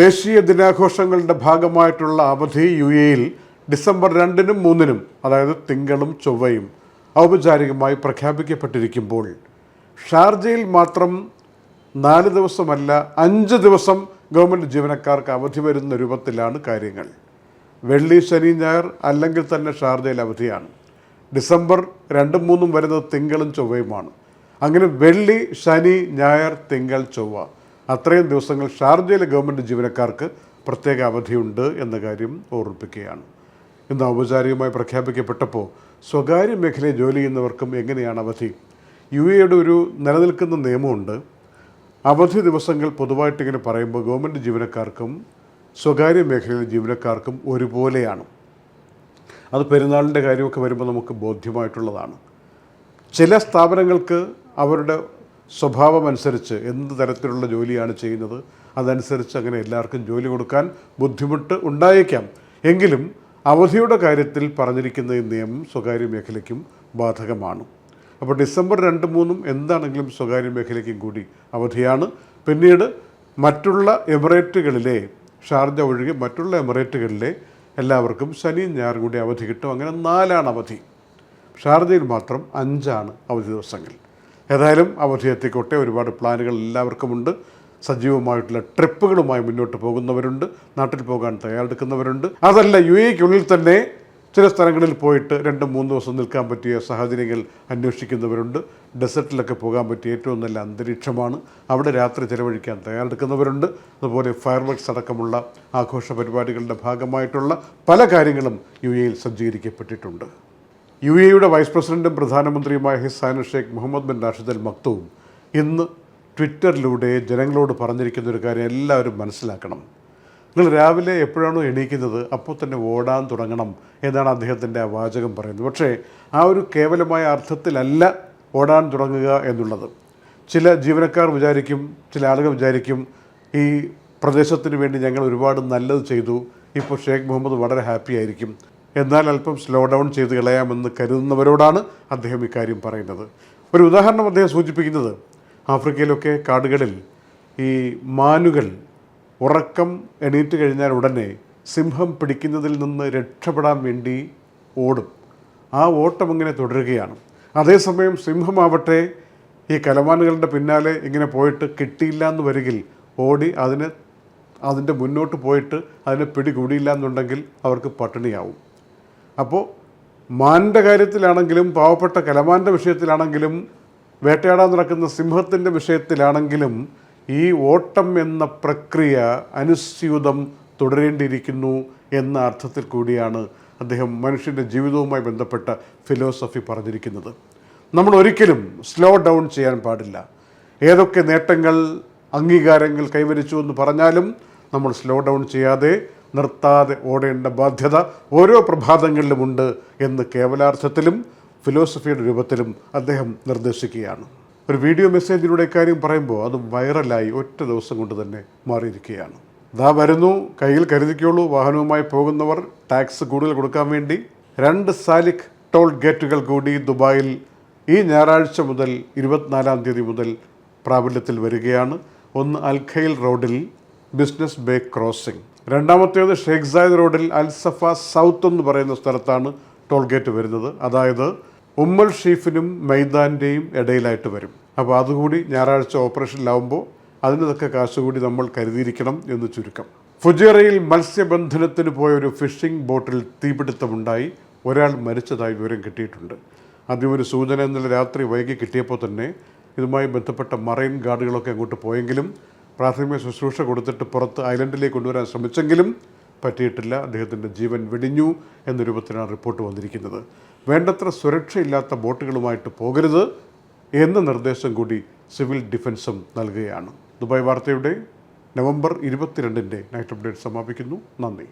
ദേശീയ ദിനാഘോഷങ്ങളുടെ ഭാഗമായിട്ടുള്ള അവധി യു എയിൽ ഡിസംബർ രണ്ടിനും മൂന്നിനും അതായത് തിങ്കളും ചൊവ്വയും ഔപചാരികമായി പ്രഖ്യാപിക്കപ്പെട്ടിരിക്കുമ്പോൾ. ഷാർജയിൽ മാത്രം നാല് ദിവസമല്ല അഞ്ച് ദിവസം ഗവൺമെന്റ് ജീവനക്കാർക്ക് അവധി വരുന്ന രൂപത്തിലാണ് കാര്യങ്ങൾ. വെള്ളി ശനി ഞായർ അല്ലെങ്കിൽ തന്നെ ഷാർജയിൽ അവധിയാണ്. ഡിസംബർ രണ്ടും മൂന്നും വരുന്നത് തിങ്കളും ചൊവ്വയുമാണ്. അങ്ങനെ വെള്ളി ശനി ഞായർ തിങ്കൾ ചൊവ്വ. അത്രയും ദിവസങ്ങൾ ഷാർജയിലെ ഗവൺമെന്റ് ജീവനക്കാർക്ക് പ്രത്യേക അവധിയുണ്ട് എന്ന കാര്യം ഓർമ്മിപ്പിക്കുകയാണ്. ഇന്ന് ഔപചാരികമായി പ്രഖ്യാപിക്കപ്പെട്ടപ്പോൾ സ്വകാര്യ മേഖലയിൽ ജോലി ചെയ്യുന്നവർക്കും എങ്ങനെയാണ് അവധി? യു എയുടെ ഒരു നിലനിൽക്കുന്ന നിയമമുണ്ട്. അവധി ദിവസങ്ങൾ പൊതുവായിട്ട് ഇങ്ങനെ പറയുമ്പോൾ ഗവൺമെന്റ് ജീവനക്കാർക്കും സ്വകാര്യ മേഖലയിലെ ജീവനക്കാർക്കും ഒരുപോലെയാണ്. അത് പെരുന്നാളിന്റെ കാര്യമൊക്കെ വരുമ്പോൾ നമുക്ക് ബോധ്യമായിട്ടുള്ളതാണ്. ചില സ്ഥാപനങ്ങൾക്ക് അവരുടെ സ്വഭാവം അനുസരിച്ച് എന്ത് തരത്തിലുള്ള ജോലിയാണ് ചെയ്യുന്നത് അതനുസരിച്ച് അങ്ങനെ എല്ലാവർക്കും ജോലി കൊടുക്കാൻ ബുദ്ധിമുട്ട് ഉണ്ടായേക്കാം. എങ്കിലും അവധിയുടെ കാര്യത്തിൽ പറഞ്ഞിരിക്കുന്ന ഈ നിയമം സ്വകാര്യ മേഖലയ്ക്കും ബാധകമാണ്. അപ്പോൾ ഡിസംബർ രണ്ട് മൂന്നും എന്താണെങ്കിലും സ്വകാര്യ മേഖലയ്ക്കും കൂടി അവധിയാണ്. പിന്നീട് മറ്റുള്ള എമിറേറ്റുകളിലെ ഷാർജ ഒഴികെ മറ്റുള്ള എമിറേറ്റുകളിലെ എല്ലാവർക്കും ശനിയും ഞായറും കൂടി അവധി കിട്ടും. അങ്ങനെ നാലാണ് അവധി. ഷാർജയിൽ മാത്രം അഞ്ചാണ് അവധി ദിവസങ്ങൾ. ഏതായാലും അവധി എത്തിക്കോട്ടെ ഒരുപാട് പ്ലാനുകൾ എല്ലാവർക്കുമുണ്ട്. സജീവമായിട്ടുള്ള ട്രിപ്പുകളുമായി മുന്നോട്ട് പോകുന്നവരുണ്ട്. നാട്ടിൽ പോകാൻ തയ്യാറെടുക്കുന്നവരുണ്ട്. അതല്ല യു എക്കുള്ളിൽ തന്നെ ചില സ്ഥലങ്ങളിൽ പോയിട്ട് രണ്ട് മൂന്ന് ദിവസം നിൽക്കാൻ പറ്റിയ സാഹചര്യങ്ങൾ അന്വേഷിക്കുന്നവരുണ്ട്. ഡെസർട്ടിലൊക്കെ പോകാൻ പറ്റിയ ഏറ്റവും നല്ല അന്തരീക്ഷമാണ്. അവിടെ രാത്രി ചിലവഴിക്കാൻ തയ്യാറെടുക്കുന്നവരുണ്ട്. അതുപോലെ ഫയർ വർക്ക്സ് അടക്കമുള്ള ആഘോഷ പരിപാടികളുടെ ഭാഗമായിട്ടുള്ള പല കാര്യങ്ങളും യു എയിൽ സജ്ജീകരിക്കപ്പെട്ടിട്ടുണ്ട്. യു എയുടെ വൈസ് പ്രസിഡന്റും പ്രധാനമന്ത്രിയുമായ Hisana Sheikh Mohammed bin Rashid Al Maktoum ഇന്ന് ട്വിറ്ററിലൂടെ ജനങ്ങളോട് പറഞ്ഞിരിക്കുന്ന ഒരു കാര്യം എല്ലാവരും മനസ്സിലാക്കണം. നിങ്ങൾ രാവിലെ എപ്പോഴാണോ എണീക്കുന്നത് അപ്പോൾ തന്നെ ഓടാൻ തുടങ്ങണം എന്നാണ് അദ്ദേഹത്തിന്റെ ആ വാചകം പറയുന്നത്. പക്ഷേ ആ ഒരു കേവലമായ അർത്ഥത്തിലല്ല ഓടാൻ തുടങ്ങുക എന്നുള്ളത്. ചില ജീവനക്കാർ വിചാരിക്കും ചില ആളുകൾ വിചാരിക്കും ഈ പ്രദേശത്തിന് വേണ്ടി ഞങ്ങൾ ഒരുപാട് നല്ലത് ചെയ്തു ഇപ്പോൾ ഷേഖ് മുഹമ്മദ് വളരെ ഹാപ്പി ആയിരിക്കും. എന്നാൽ അല്പം സ്ലോ ഡൗൺ ചെയ്ത് കളയാമെന്ന് കരുതുന്നവരോടാണ് അദ്ദേഹം ഇക്കാര്യം പറയുന്നത്. ഒരു ഉദാഹരണം അദ്ദേഹം സൂചിപ്പിക്കുന്നത് ആഫ്രിക്കയിലൊക്കെ കാടുകളിൽ ഈ മാനുകൾ ഉറക്കം എണീറ്റ് കഴിഞ്ഞാൽ ഉടനെ സിംഹം പിടിക്കുന്നതിൽ നിന്ന് രക്ഷപ്പെടാൻ വേണ്ടി ഓടും. ആ ഓട്ടം ഇങ്ങനെ തുടരുകയാണ്. അതേസമയം സിംഹമാവട്ടെ ഈ കലമാനുകളുടെ പിന്നാലെ ഇങ്ങനെ പോയിട്ട് കിട്ടിയില്ല എന്ന് വരികിൽ ഓടി അതിനെ അതിന്റെ മുന്നോട്ട് പോയിട്ട് അതിനെ പിടികൂടിയില്ല എന്നുണ്ടെങ്കിൽ അവർക്ക് പട്ടിണിയാവും. അപ്പോൾ മാന്റെ കാര്യത്തിലാണെങ്കിലും പാവപ്പെട്ട കലമാന്റെ വിഷയത്തിലാണെങ്കിലും വേട്ടയാടാൻ നടക്കുന്ന സിംഹത്തിന്റെ വിഷയത്തിലാണെങ്കിലും ഈ ഓട്ടം എന്ന പ്രക്രിയ അനുസ്യൂതം തുടരേണ്ടിയിരിക്കുന്നു എന്ന അർത്ഥത്തിൽ കൂടിയാണ് അദ്ദേഹം മനുഷ്യന്റെ ജീവിതവുമായി ബന്ധപ്പെട്ട ഫിലോസഫി പറഞ്ഞിരിക്കുന്നത്. നമ്മൾ ഒരിക്കലും സ്ലോ ഡൗൺ ചെയ്യാൻ പാടില്ല. ഏതൊക്കെ നേട്ടങ്ങൾ അംഗീകാരങ്ങൾ കൈവരിച്ചു എന്ന് പറഞ്ഞാലും നമ്മൾ സ്ലോ ഡൗൺ ചെയ്യാതെ നിർത്താതെ ഓടേണ്ട ബാധ്യത ഓരോ പ്രഭാതങ്ങളിലുമുണ്ട് എന്ന് കേവലാർത്ഥത്തിലും ഫിലോസഫിയുടെ രൂപത്തിലും അദ്ദേഹം നിർദ്ദേശിക്കുകയാണ്. ഒരു വീഡിയോ മെസ്സേജിലൂടെ കാര്യം പറയുമ്പോൾ അത് വൈറലായി ഒറ്റ ദിവസം കൊണ്ട് തന്നെ മാറിയിരിക്കുകയാണ്. ദാ വരുന്നു കയ്യിൽ കരുതിക്കുള്ളൂ വാഹനവുമായി പോകുന്നവർ ടാക്സ് കൂടുതൽ കൊടുക്കാൻ വേണ്ടി. രണ്ട് സാലിക് ടോൾ ഗേറ്റുകൾ കൂടി ദുബായിൽ ഈ ഞായറാഴ്ച മുതൽ ഇരുപത്തിനാലാം തീയതി മുതൽ പ്രാബല്യത്തിൽ വരികയാണ്. ഒന്ന് അൽഖയിൽ റോഡിൽ ബിസിനസ് ബേ ക്രോസിംഗ് രണ്ടാമത്തേത് ഷേഖ് സായദ് റോഡിൽ അൽസഫ സൗത്ത് എന്ന് പറയുന്ന സ്ഥലത്താണ് ടോൾ ഗേറ്റ് വരുന്നത്. അതായത് ഉമ്മൽ ഷീഫിനും മൈതാന്റെയും ഇടയിലായിട്ട് വരും. അപ്പോൾ അതുകൂടി ഞായറാഴ്ച ഓപ്പറേഷനിലാവുമ്പോൾ അതിനൊക്കെ കാശ് കൂടി നമ്മൾ കരുതിയിരിക്കണം എന്ന് ചുരുക്കം. ഫുജേറയിൽ മത്സ്യബന്ധനത്തിന് പോയ ഒരു ഫിഷിംഗ് ബോട്ടിൽ തീപിടുത്തമുണ്ടായി. ഒരാൾ മരിച്ചതായി വിവരം കിട്ടിയിട്ടുണ്ട്. ആദ്യം ഒരു സൂചന ഇന്നലെ രാത്രി വൈകി കിട്ടിയപ്പോൾ തന്നെ ഇതുമായി ബന്ധപ്പെട്ട മറൈൻ ഗാർഡുകളൊക്കെ അങ്ങോട്ട് പോയെങ്കിലും പ്രാഥമിക ശുശ്രൂഷ കൊടുത്തിട്ട് പുറത്ത് ഐലൻഡിലേക്ക് കൊണ്ടുവരാൻ ശ്രമിച്ചെങ്കിലും പറ്റിയിട്ടില്ല. അദ്ദേഹത്തിന്റെ ജീവൻ വെടിഞ്ഞു എന്ന രൂപത്തിലാണ് റിപ്പോർട്ട് വന്നിരിക്കുന്നത്. വേണ്ടത്ര സുരക്ഷയില്ലാത്ത ബോട്ടുകളുമായിട്ട് പോകരുത് എന്ന നിർദ്ദേശം കൂടി സിവിൽ ഡിഫൻസും നൽകുകയാണ്. ദുബായ് വാർത്തയുടെ നവംബർ ഇരുപത്തിരണ്ടിന്റെ നൈറ്റ് അപ്ഡേറ്റ് സമാപിക്കുന്നു. നന്ദി.